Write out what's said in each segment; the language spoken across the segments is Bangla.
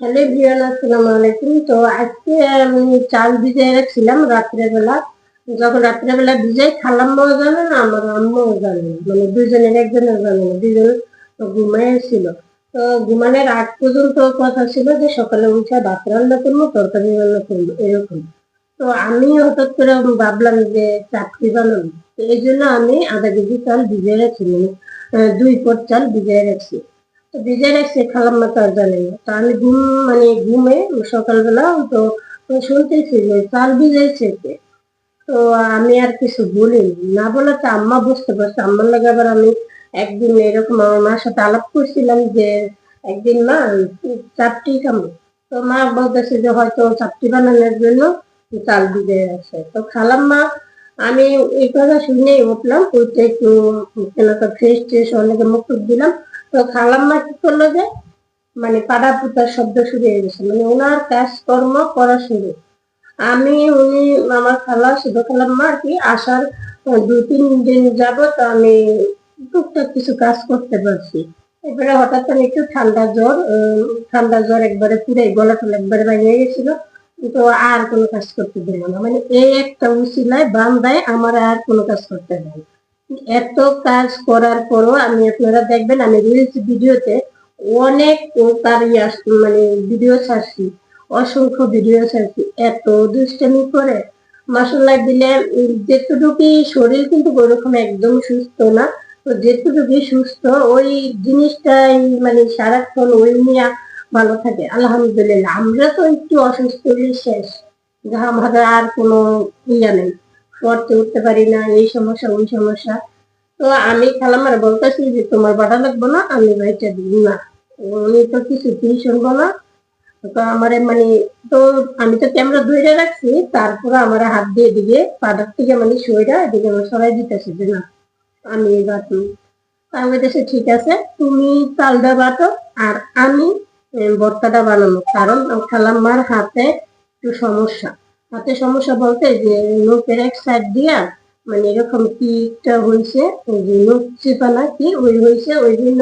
হ্যালো ভিয়ান আসসালামু আলাইকুম। তো আজকে আমি চাল ভিজিয়ে রাখছিলাম রাত্রেবেলা। যখন রাত্রেবেলা ভিজাই খালাম্মাও জানে না, আমার আম্মাও জানে মানে দুজনের একজনের জানে না দুজন ঘুমাইছিল তো ঘুমানোর আগ পর্যন্ত কথা ছিল যে সকালে উঠে ভাত রান্না করব, তরকারি রান্না করব, এরকম। তো আমি হঠাৎ করে ভাবলাম যে চাকরি বানাবো। এই জন্য আমি আধা কেজি চাল ভিজিয়ে রাখছি মানে দুই পট চাল ভিজিয়ে রাখছি তো ভিজে রাখছে খালাম্মা তো আর জানে তো আমি ঘুম মানে ঘুমে সকালবেলা তো শুনতেছি যে চাল ভিজাইছে তো আমি আর কিছু বলিনি না। বলাতে আম্মা বুঝতে পারছে, আম্মার লাগে আবার আমি একদিন এরকম আমার মার সাথে আলাপ করছিলাম যে একদিন মা, চাপটি খাব তো মা বলতেছে যে হয়তো চাপটি বানানোর জন্য চাল ভিজে আছে। তো খালাম্মা আমি এই কথা শুনেই উঠলাম, উঠে একটু কেন ফ্রেশ ট্রেশ অনেকে মুখ দিলাম। তো খালাম্মা কি করল যে মানে পাড়া পুতার শব্দ শুরু হয়ে গেছে। মানে ওনার কাজকর্ম করা শুরু। আমি, উনি, আমার খালা শুধু খালাম্মা আর কি, আসার দু তিন দিন যাবত আমি টুকটাক কিছু কাজ করতে পারছি। এবারে হঠাৎ আমি একটু ঠান্ডা জ্বর ঠান্ডা জ্বর একবারে পুরো গলা টলা একবারে ভেঙে গেছিল। তো আর কোনো কাজ করতে দিল না। মানে এই একটা উচিলায় বান্দায় আমার আর কোনো কাজ করতে দেয়। এত কাজ করার পরও আমি আপনারা দেখবেন, আমি রিলস ভিডিওতে অনেক তার আস- মানে ভিডিও ছাড়ছি অসংখ্য ভিডিও ছাড়ছি এত দুষ্টামি করে মাসাল্লাহ দিলে যেটুকুই শরীর কিন্তু ওরকম একদম সুস্থ না, তো যেটুকুই সুস্থ ওই জিনিসটাই মানে সারাক্ষণ ওই নিয়ে ভালো থাকে। আলহামদুলিল্লাহ, আমরা তো একটু অসুস্থ শেষ যা আমাদের আর কোনো ইয়া নেই। পড়তে উঠতে পারি না এই সমস্যা ওই সমস্যা। তো আমি খালামার বলতেছি যে তোমার বাটা লাগবো না আমি ভাইটা দিব না। উনি তো কিছুতেই শুনব না। তো আমার মানে তো আমি তো ক্যামেরা ধরে রাখছি তারপরে আমার হাত দিয়ে দিকে পাটার থেকে মানে সইরা এদিকে আমার সরাই দিতেছে যে না আমি বাটু আমি দেশে ঠিক আছে তুমি চালটা বাটো আর আমি আহ, ভর্তাটা বানানো কারণ খালাম্মার হাতে একটু সমস্যা। হাতে সমস্যা বলতে যে লোকের এক সাইড দিয়া মানে এরকম কি হয়েছে ওই যে লোক চেপানা কি, ওই হয়েছে ওই জন্য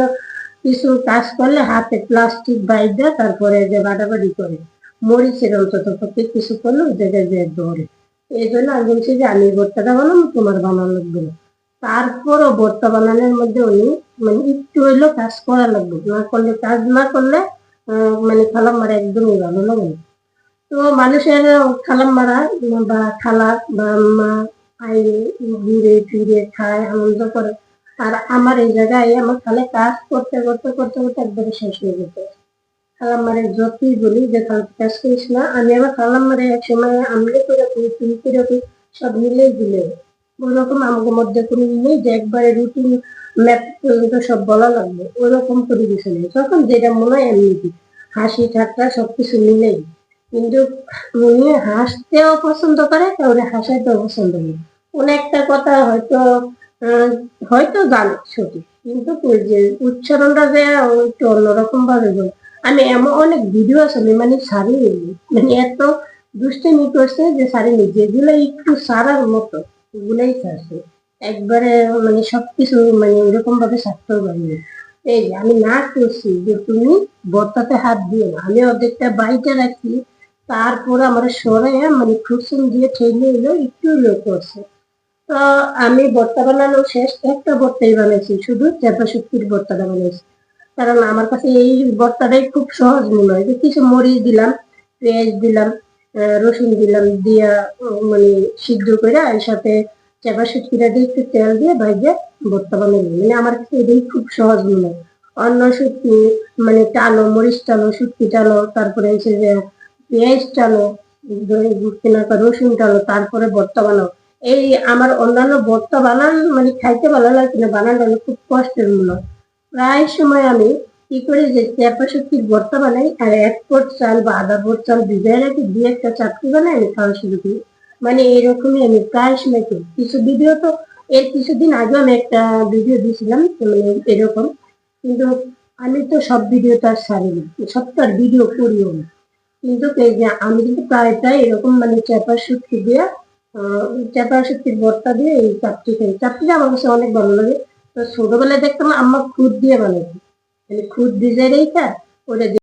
কিছু কাজ করলে হাতে প্লাস্টিক বাইদা তারপরে যে বাটাবাটি করে। মরিচের অন্তত পক্ষে কিছু করলে জায়গায় যে ধরে। এই জন্য আমি বলছি যে আমি ভর্তাটা বানাবো, তোমার বানানো লাগবে না। তারপরও ভর্তা বানানোর মধ্যে উনি মানে একটু হইলেও কাজ করা লাগবে। না করলে, কাজ না করলে মানে খালাম মারা একদমই ভালো লাগে তো মানুষের খালাম মারা বা খালা বা মা আইরে ঘুরে ফিরে খায়, আনন্দ করে। আর আমার এই জায়গায় আমার খালে কাজ করতে করতে করতে করতে একবারে শেষ হয়ে যেতে খালাম মারে যতই বলি যে খালা কাজ করিস না, আমি আমার খালাম মারে এক সময় আমলে করে করি তুমি করে করি সব মিলেই দিলে। ওরকম আমাদের মধ্যে কোনো নেই যে একবারে রুটিন ম্যাপ পর্যন্ত সব বলা লাগবে। ওরকম পরিবেশন নেই। তখন যেটা মনে হয় এমনি। হাসি ঠাট্টা সবকিছু মিলেই। কিন্তু উনি হাসতেও পছন্দ করে কাউরে হাসাইতেও পছন্দ করে। কোন একটা কথা হয়তো হয়তো জানে সঠিক, কিন্তু যে উচ্চারণটা যে একটু অন্যরকম ভাবে বলে আমি এমন অনেক ভিডিও আমি মানে সারি মানে এত দুষ্টামি করছে যে সারিনি যেগুলো একটু সারার মতো, ওগুলাই ছাড়ছে একবারে মানে সবকিছু মানে এরকম ভাবে ছাড়তেও পারিনি। এই আমি না করছি যে তুমি বর্তাতে হাত দিও না, আমি অর্ধেকটা বাইটা রাখি তারপর আমার সরাইয়া মানে খুরসুন দিয়ে ঠেলে এলো, একটু এলো করছে তো আমি ভর্তা বানানো শেষ, একটা ভর্তাই বানাইছি, শুধু চেপা শুক্তির ভর্তাটা বানাইছি। কারণ আমার কাছে এই ভর্তাটাই খুব সহজ মনে হয় যে কিছু মরিচ দিলাম, পেঁয়াজ দিলাম রসুন দিলাম, দিয়া মানে সিদ্ধ করে এর সাথে চেপা শুক্তিটা দিয়ে একটু তেল দিয়ে ভাজে ভর্তা বানাই মানে আমার কাছে এটাই খুব সহজ মনে হয় অন্য শুক্তি মানে টালো মরিচ টালো শুক্তি টালো তারপরে হচ্ছে যে পেঁয়াজ টালো কিনা রসুন টালো তারপরে ভর্তা বানাও। এই আমার অন্যান্য ভর্তা বানান মানে খাইতে ভালো লাগে না, বানানো খুব কষ্টের হয়। প্রায় সময় আমি কি করি যে চেপা শুক্তির ভর্তা বানাই, আর এক পট চাল বা আধা পট চাল ভিজাই রাখি দিয়ে একটা চাটনি বানাই, আমি খাওয়া শুরু করি। মানে এরকমই আমি প্রায় সময় করি। কিছু ভিডিও তো, এর কিছুদিন আগে আমি একটা ভিডিও দিয়েছিলাম মানে এরকম। কিন্তু আমি তো সব ভিডিও তো আর ছাড়িনি সব তো আর ভিডিও করিও না। কিন্তু আমি কিন্তু প্রায় প্রায় এরকম মানে চাপা শক্তি দিয়ে আহ, শক্তির বর্তা দিয়ে এই চাপটি খাই চাপটিটা আমার কাছে অনেক ভালো লাগে। তো ছোটবেলায় দেখতাম আমার খুদ দিয়ে বানাইছে মানে খুদ ভিজে রেখে ওটা